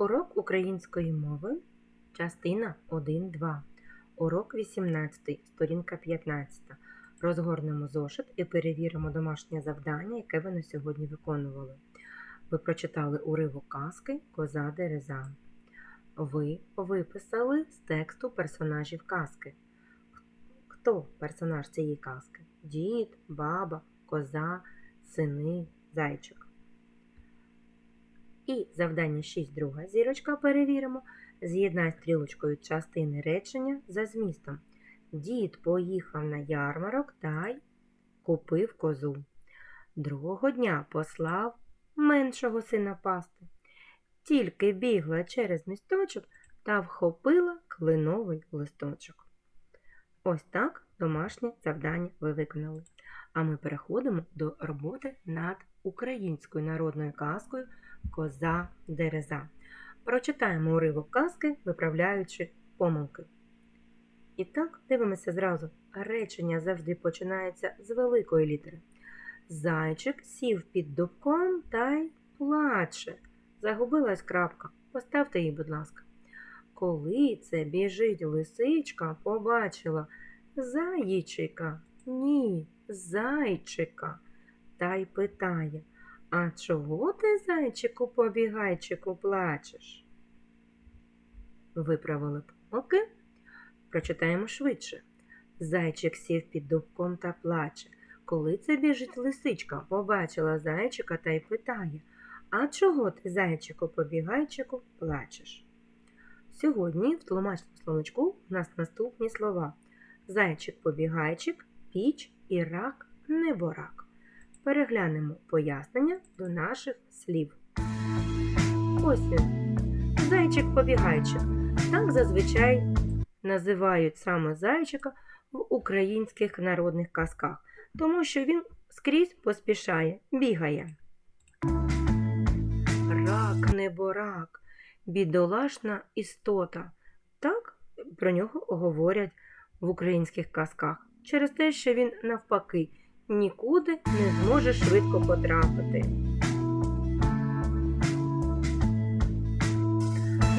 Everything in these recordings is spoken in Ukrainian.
Урок української мови, частина 1-2. Урок 18, сторінка 15. Розгорнемо зошит і перевіримо домашнє завдання, яке ви на сьогодні виконували. Ви прочитали уривок казки Коза Дереза. Ви виписали з тексту персонажів казки. Хто персонаж цієї казки? Дід, баба, коза, сини, зайчик. І завдання 6 друга зірочка перевіримо. З'єднай стрілочкою частини речення за змістом. Дід поїхав на ярмарок та й купив козу. Другого дня послав меншого сина пасти. Тільки бігла через місточок та вхопила клиновий листочок. Ось так домашнє завдання ви виконали. А ми переходимо до роботи над українською народною казкою Коза Дереза. Прочитаємо уривок казки, виправляючи помилки. І так, дивимося зразу. Речення завжди починається з великої літери. Зайчик сів під дубком та й плаче. Загубилась крапка. Поставте її, будь ласка. Коли це біжить лисичка, побачила заїчика, ні, зайчика, та й питає, а чого ти, зайчику, побігайчику, плачеш? Виправили помилки. Прочитаємо швидше. Зайчик сів під дубком та плаче. Коли це біжить лисичка, побачила зайчика та й питає, а чого ти, зайчику, побігайчику, плачеш? Сьогодні в тлумачному словничку у нас наступні слова: зайчик-побігайчик, піч і рак неборак. Переглянемо пояснення до наших слів. Ось він. Зайчик-побігайчик. Так зазвичай називають саме зайчика в українських народних казках, тому що він скрізь поспішає, бігає. Рак неборак, бідолашна істота. Так про нього говорять в українських казках через те, що він навпаки нікуди не зможе швидко потрапити.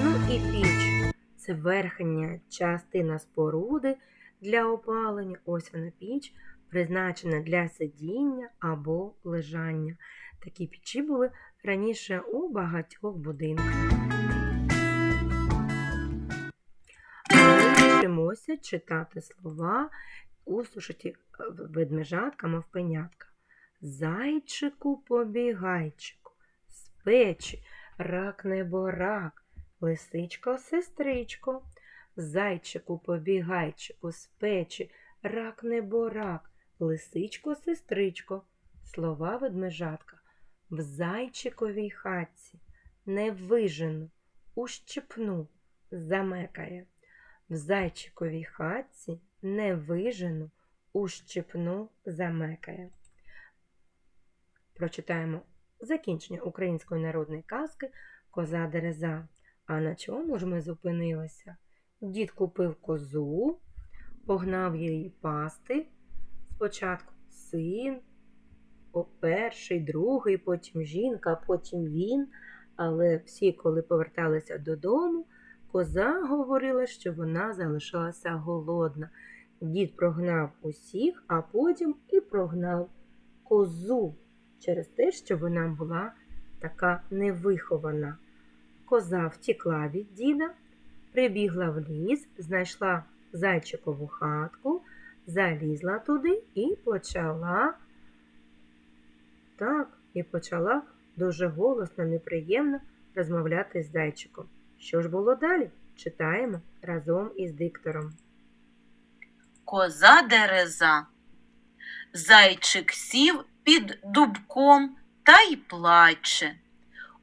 Ну і піч це верхня частина споруди для опалення. Ось вона піч, призначена для сидіння або лежання. Такі печі були раніше у багатьох будинках. Вчимося читати слова у сушиті ведмежатка, мавпенятка. Зайчику побігайчику, з печі, рак неборак, лисичко, сестричко, зайчику побігайчику, з печі, рак неборак, лисичко, сестричко, слова ведмежатка. В зайчиковій хатці не вижену, ущипну, замекає. В зайчиковій хатці не вижену, ущипну, замекає. Прочитаємо закінчення української народної казки Коза Дереза. А на чому ж ми зупинилися? Дід купив козу, погнав її пасти. Спочатку син, перший, другий, потім жінка, потім він. Але всі, коли поверталися додому, коза говорила, що вона залишилася голодна. Дід прогнав усіх, а потім і прогнав козу через те, що вона була така невихована. Коза втікла від діда, прибігла в ліс, знайшла зайчикову хатку, залізла туди і почала так, і почала дуже голосно, неприємно розмовляти з зайчиком. Що ж було далі? Читаємо разом із диктором. Коза дереза. Зайчик сів під дубком та й плаче.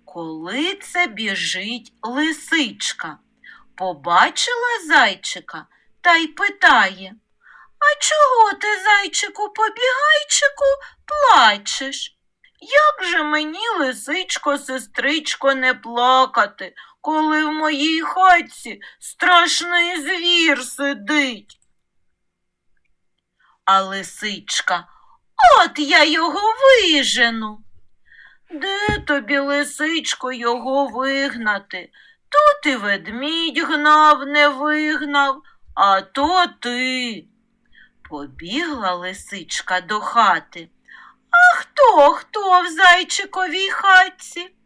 Коли це біжить лисичка, побачила зайчика та й питає А чого ти, зайчику, побігайчику, плачеш? Як же мені, лисичко, сестричко, не плакати, коли в моїй хатці страшний звір сидить? А лисичка, от я його вижену. Де тобі, лисичко, його вигнати? То ти ведмідь гнав, не вигнав, а то ти. Побігла лисичка до хати. А хто, хто в зайчиковій хатці?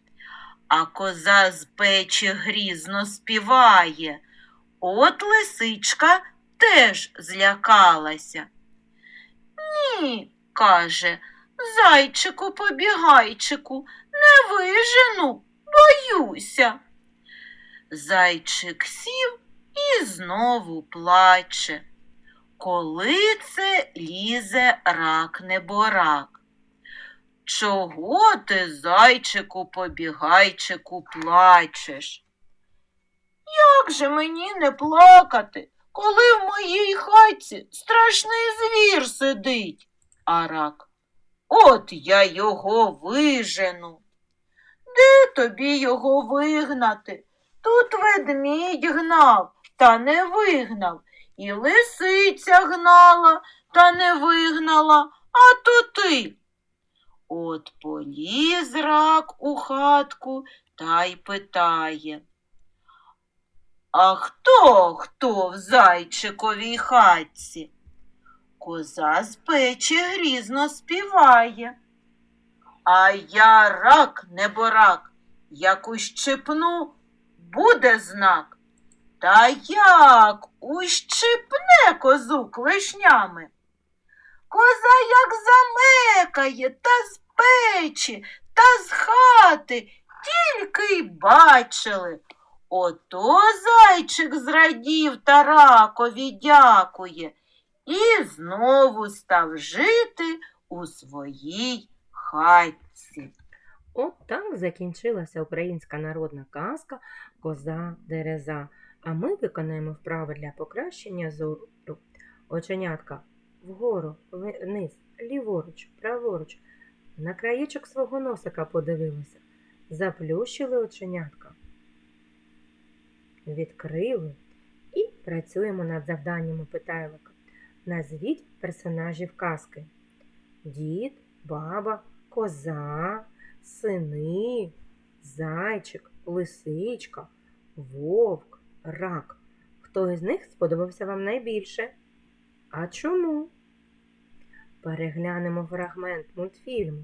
А коза з печі грізно співає. От лисичка теж злякалася. Ні, каже, зайчику побігайчику, не вижену, боюся. Зайчик сів і знову плаче. Коли це лізе рак неборак? Чого ти, зайчику побігайчику, плачеш? Як же мені не плакати, коли в моїй хатці страшний звір сидить? А рак. От я його вижену. Де тобі його вигнати? Тут ведмідь гнав, та не вигнав, і лисиця гнала, та не вигнала, а то ти. От поліз рак у хатку та й питає. А хто, хто в зайчиковій хатці? Коза з печі грізно співає. А я рак неборак, як ущипну, буде знак. Та як ущипне козу клешнями? Коза та з печі, та з хати, тільки й бачили. Ото зайчик зрадів та ракові дякує і знову став жити у своїй хатці. От так закінчилася українська народна казка Коза Дереза. А ми виконаємо вправи для покращення зору. Оченятка вгору, вниз, ліворуч, праворуч. На краєчок свого носика подивилися. Заплющили оченятка. Відкрили і працюємо над завданнями питайлика. Назвіть персонажів казки. Дід, баба, коза, сини, зайчик, лисичка, вовк, рак. Хто із них сподобався вам найбільше? А чому? Переглянемо фрагмент мультфільму.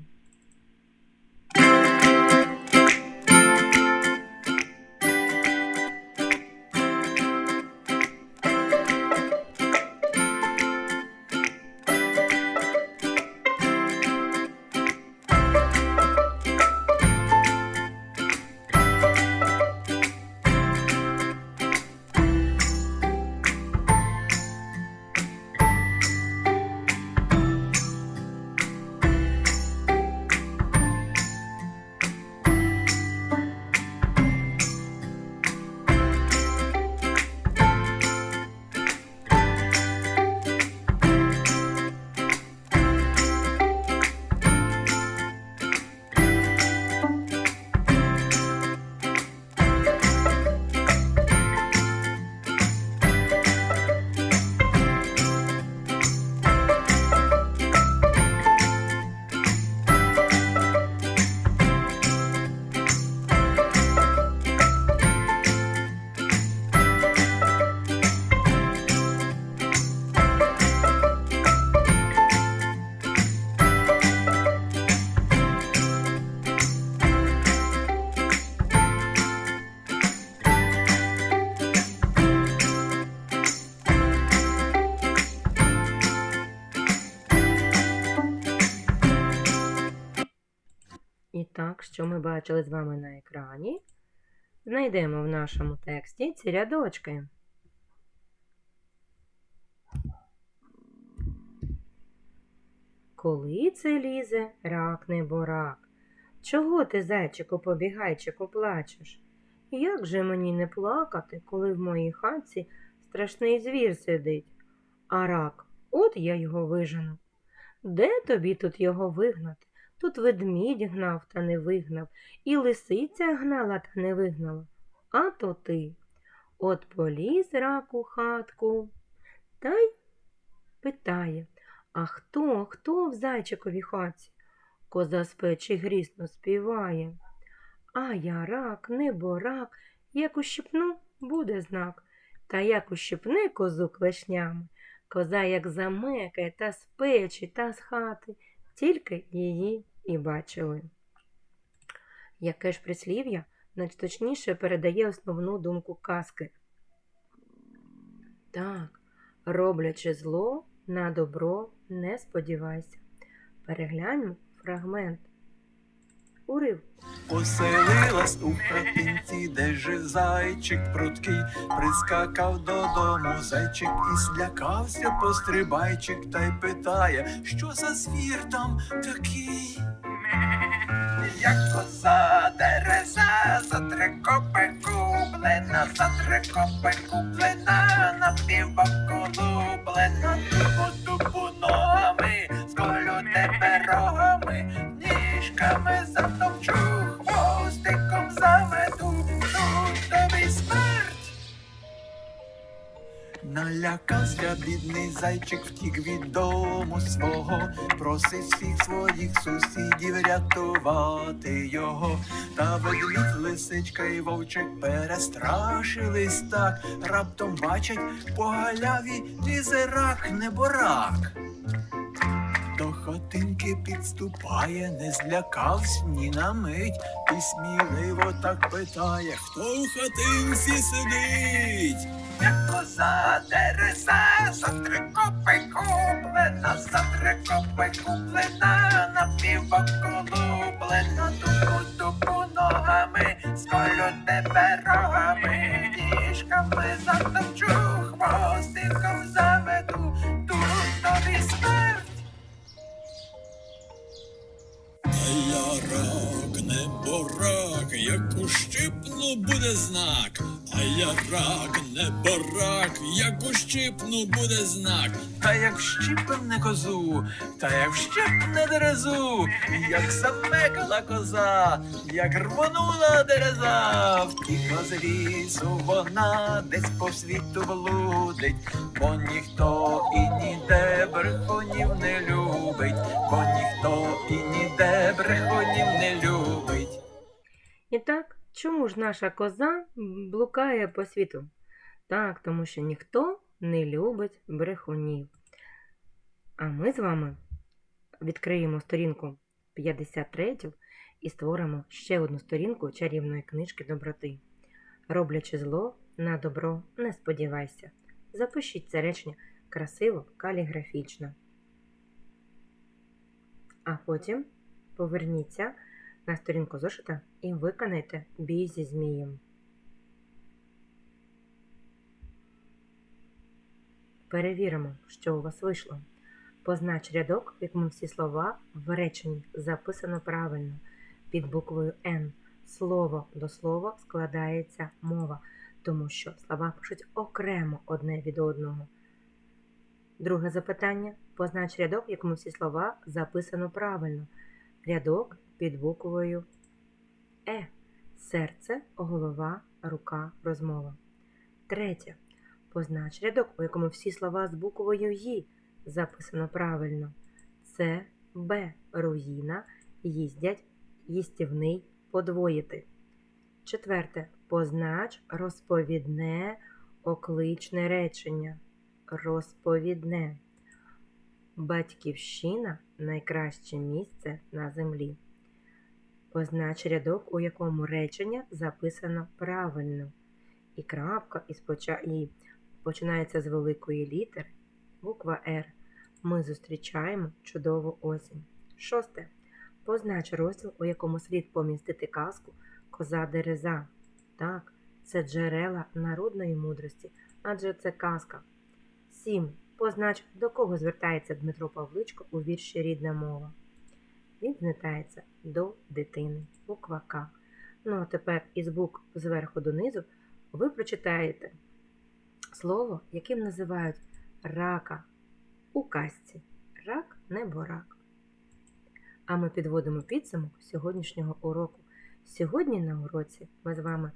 І так, що ми бачили з вами на екрані, знайдемо в нашому тексті ці рядочки. Коли це лізе, рак не борак. Чого ти, зайчику, побігайчику, плачеш? Як же мені не плакати, коли в моїй хатці страшний звір сидить? А рак, от я його вижену. Де тобі тут його вигнати? Тут ведмідь гнав та не вигнав, і лисиця гнала та не вигнала. А то ти. От поліз рак у хатку та й питає, а хто, хто в зайчиковій хатці? коза з печі грісно співає. А я рак, небо рак, як ущипну, буде знак. Та як ущипне козу клешнями, коза як замекає та з печі, та з хати, тільки її і бачили. Яке ж прислів'я найточніше передає основну думку казки. Так, роблячи зло, на добро не сподівайся. Перегляньмо фрагмент. Урив. Поселилась у хатинці, де жив зайчик пруткий, прискакав додому зайчик і злякався пострибайчик та й питає, що за звір там такий. Як коза дереза, за три копи куплена, за три копи куплена, бідний зайчик, втік від дому свого, просить всіх своїх сусідів рятувати його. Та ведмідь, лисичка і вовчик перестрашились так, раптом бачать по галяві лізе рак неборак. До хатинки підступає, не злякавсь ні на мить, і сміливо так питає, хто в хатинці сидить? Як коза дереза, за три копи куплена, за три копи куплена, на півбоку лублена, тупу тупу ногами, сколю тебе рогами, ніжками затопчу, хвостиком заведу, тут тобі смерть. Я рак, не борак, як ущипну буде знак. А я рак, не борак, як ущипну буде знак. Та як щіпне козу, та як щепне дерезу, як замекала коза, як рвонула дереза, втікла з лісу вона десь по світу блудить, бо ніхто і ніде брехунів не любить, бо ніхто і ніде брехунів не любить. І так, чому ж наша коза блукає по світу? Так, тому що ніхто не любить брехунів. А ми з вами відкриємо сторінку 53 і створимо ще одну сторінку чарівної книжки доброти. Роблячи зло, на добро не сподівайся. Запишіть це речення красиво, каліграфічно. А потім поверніться на сторінку зошита і виконайте бій зі змієм. Перевіримо, що у вас вийшло. Познач рядок, в якому всі слова в реченні записано правильно. Під буквою Н слово до слова складається мова, тому що слова пишуть окремо одне від одного. Друге запитання. Познач рядок, в якому всі слова записано правильно. Рядок під буквою Е. Серце, голова, рука, розмова. Третє. Познач рядок, у якому всі слова з буквою Ї записано правильно. Це Б. Руїна, їздять, їстівний, подвоїти. Четверте. Познач розповідне, окличне речення. Розповідне. Батьківщина найкраще місце на землі. Познач рядок, у якому речення записано правильно. І крапка і, споча... і починається з великої літери. Буква Р. Ми зустрічаємо чудову осінь. Шосте. Познач розділ, у якому слід помістити казку Коза Дереза. Так, це джерела народної мудрості, адже це казка. 7. Познач, до кого звертається Дмитро Павличко у вірші Рідна мова. Він звертається до дитини. Буква К. Ну а тепер із букв зверху донизу ви прочитаєте слово, яким називають рака у казці. Рак небо рак. А ми підводимо підсумок сьогоднішнього уроку. Сьогодні на уроці ми з вами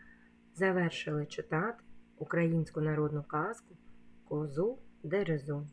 завершили читати українську народну казку Козу Дерезу.